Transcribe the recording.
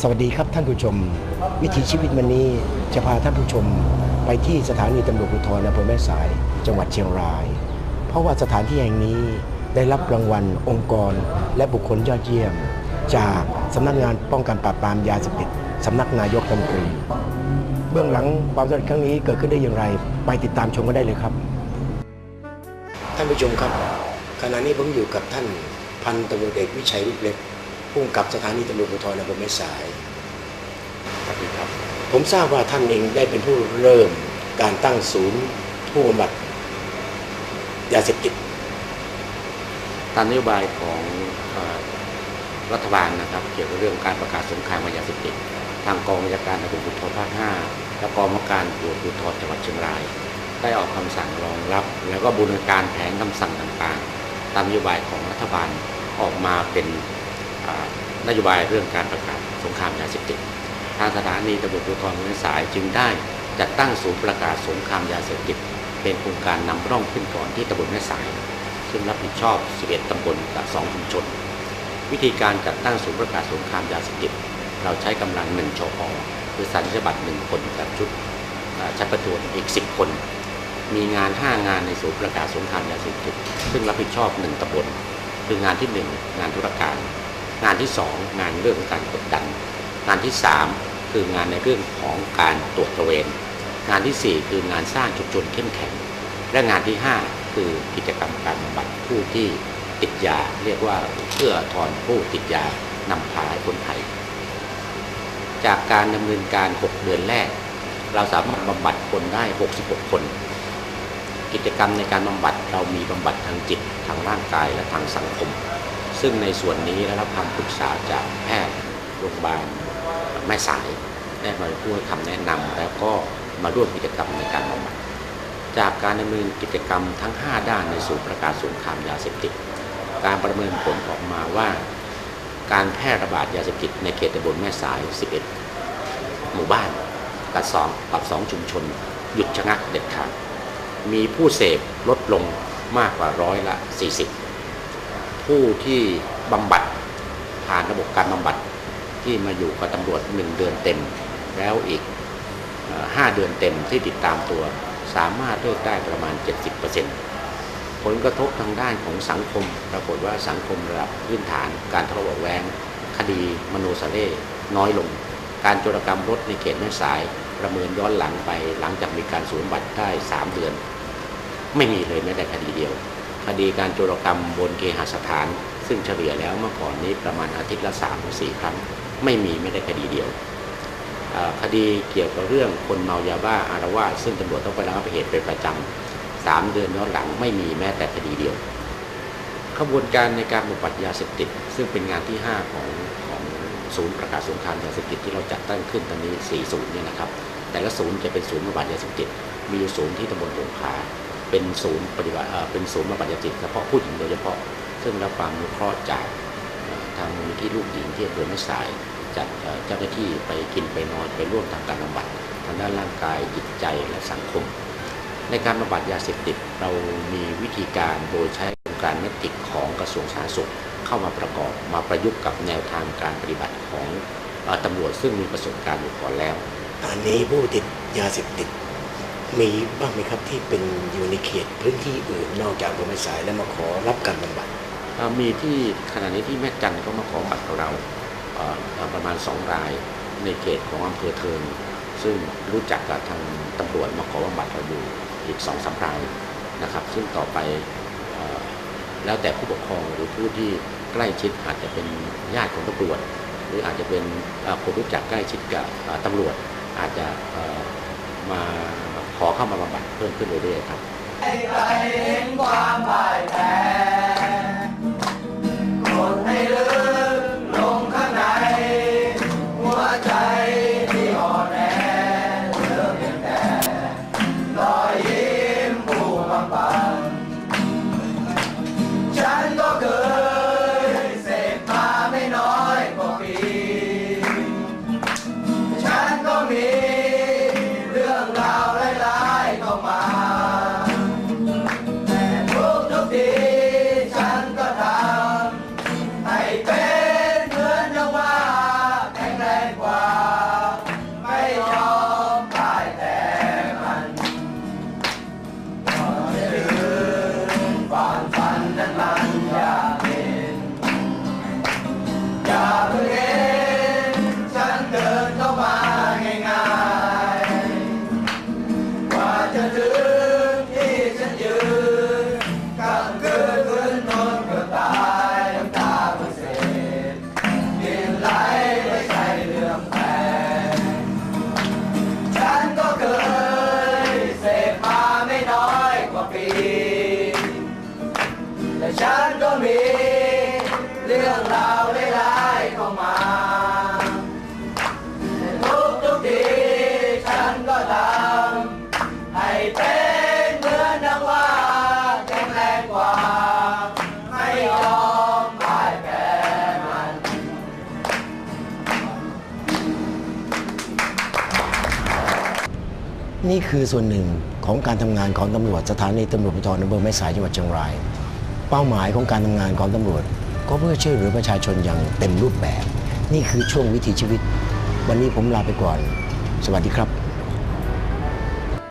สวัสดีครับท่านผู้ชม วิถีชีวิตวันนี้จะพาท่านผู้ชมไปที่สถานีตำรวจภูธรอำเภอแม่สาย จังหวัดเชียงราย เพราะว่าสถานที่แห่งนี้ได้รับรางวัล องค์กร และบุคคลยอดเยี่ยม จากสำนักงานป้องกันปราบปรามยาเสพติดสำนักนายกรัฐมนตรีเบื้องหลังความสำเร็จครั้งนี้เกิดขึ้นได้อย่างไร ไปติดตามชมกันได้เลยครับ ท่านผู้ชมครับขณะนี้ผมอยู่กับท่านพันตำรวจเอกวิชัยวิเล็ก ผู้กำกับสถานีตำรวจภูธรอำเภอแม่สายสวัสดีครับผมทราบว่าท่านเองได้เป็นผู้เริ่มการตั้งศูนย์ผู้บำบัดยาเสพติดตามนโยบายของอรัฐบาลนะครับ เกี่ยวกับเรื่องการประกาศสงครามยาเสพติดทางกองบัญชาการตำรวจภูธรภาค 5 และกองบังการตำรวจภูธรจังหวัดเชียงราย ได้ออกคำสั่งรองรับ แล้วก็บูรณาการแผนคำสั่งต่างๆ ตามนโยบายของรัฐบาลออกมาเป็น นโยบายเรื่องการประกาศสงครามยาเสพติดทางสถานีตำรวจภูธรแม่สายจึงได้จัดตั้งศูนย์ประกาศสงครามยาเสพติดเป็นโครงการนำร่องขึ้นก่อนที่ตำบลแม่สาย ซึ่งรับผิดชอบ 11 ตำบลกับ 2 ชุมชน วิธีการจัดตั้งศูนย์ประกาศสงครามยาเสพติดเราใช้กำลัง1ชอคือสัญญบัตร1คนกับชุดชัดประทวนอีก 10 คน มีงาน 5 งานในศูนย์ประกาศสงครามยาเสพติดซึ่งรับผิดชอบ 1ตำบลคืองานที่ 1 งานธุรการ งานที่ 2 งานเรื่องของการกดดัน งานที่ 3 คืองานในเรื่องของการตรวจตระเวน งานทีสี่ 4 คืองานสร้างชุมชนเข้มแข็ง และงานที่ 5 คือกิจกรรมการบำบัดผู้ที่ติดยา เรียกว่าเพื่อถอนผู้ติดยานำพาให้พ้นภัยจากการดำเนินการ 6 เดือนแรก เราสามารถบำบัดคนได้ 66 คน กิจกรรมในการบำบัดเรามีบำบัดทางจิต ทางร่างกายและทางสังคม ซึ่งในส่วนนี้ได้รับคำปรึกษาจากแพทย์โรงพยาบาลแม่สายได้มาพูดคำแนะนำแล้วก็มาร่วมกิจกรรมในการบำบัดจากการดำเนินกิจกรรมทั้ง 5 ด้านในศูนย์ประกาศสงครามยาเสพติดการประเมินผลออกมาว่าการแพร่ระบาดยาเสพติดในเขตตำบลแม่สาย 11 หมู่บ้านกับสองกับ2ชุมชน หยุดชะงักเด็ดขาดมีผู้เสพลดลงมากกว่าร้อยละ 40 ผู้ที่บำบัดผ่านระบบการบำบัดที่มาอยู่กับตำรวจ1เดือนเต็ม แล้วอีกเอ่อ5เดือนเต็มที่ติดตามตัว สามารถเลิกได้ประมาณ 70%ผลกระทบทางด้านของสังคม ปรากฏว่าสังคมระดับพื้นฐานการทะเลาะเบาแวงคดีมโนสาเร่น้อยลง การโจรกรรมรถในเขตแม่สายประเมินย้อนหลังไปหลังจากมีการสูญบัตรได้ 3 เดือน ไม่มีเลยแม้แต่คดีเดียว คดีการโจรกรรมบนเคหสถาน ซึ่งเฉลี่ยแล้วเมื่อก่อนนี้ประมาณอาทิตย์ละ3-4ถึง4ครั้ง ไม่มีไม่ได้คดีเดียว คดีเกี่ยวกับเรื่องคนเมายาบ้าอารวาสซึ่งตำรวจต้องไประงับเหตุเป็นประจำสามเดือนย้อนหลังไม่มีแม้แต่คดีเดียวขบวนการในการบำบัดยาเสพติด ซึ่งเป็นงานที่ 5 ของของศูนย์ประกาศสงครามยาเสพติดที่เราจัดตั้งขึ้นตอนนี้4ศูนย์เนี่ยนะครับ แต่ละศูนย์จะเป็นศูนย์บำบัดยาเสพติด มีอยู่ศูนย์ที่ตำบลหงคา เป็นศูนย์ปฏิบัติเป็นศูนย์บำบัดยาเสพติดเฉพาะผู้หญิงโดยเฉพาะ ซึ่งรับความอนุเคราะห์จากทางมูลนิธิลูกหญิงที่อำเภอแม่สายจัดเจ้าหน้าที่ไปกินไปนอนไปร่วมทำการบำบัดทางด้านร่างกายจิตใจและสังคม ในการบำบัดยาเสพติดเรามีวิธีการโดยใช้โครงการเมติกของกระทรวงสาธารณสุขเข้ามาประกอบมาประยุกต์กับแนวทางการปฏิบัติของตำรวจซึ่งมีประสบการณ์อยู่ก่อนแล้วตอนนี้ผู้ติดยาเสพติด มีบ้างไหมครับที่เป็นอยู่ในเขตพื้นที่อื่นนอกจากอำเภอแม่สายแล้วมาขอรับการบำบัดเอ่อมีที่ขณะนี้ที่แม่จันทร์ก็มาขอบัตรกับเราเอ่อเอ่อประมาณสองรายในเขตของอำเภอเทิงซึ่งรู้จักกับทางตำรวจมาขอบำบัดเราอยู่อีกสองสามรายนะครับ ซึ่งต่อไปเอ่อแล้วแต่ผู้ปกครองหรือผู้ที่ใกล้ชิดอาจจะเป็นญาติของตำรวจ หรืออาจจะเป็นเอ่อคนรู้จักใกล้ชิดกับเอ่อตำรวจอาจจะเอ่อมา ขอเข้ามาบำบัดเพิ่มขึ้นเรื่อยๆครับความบาดแผลคนให้ลึก นี่คือส่วนหนึ่งของการทำงานของตำรวจสถานีตำรวจภูธรอำเภอแม่สายจังหวัดเชียงราย เป้าหมายของการทำงานของตำรวจ ก็เพื่อช่วยเหลือประชาชนอย่างเต็มรูปแบบ นี่คือช่วงวิถีชีวิต วันนี้ผมลาไปก่อน สวัสดีครับ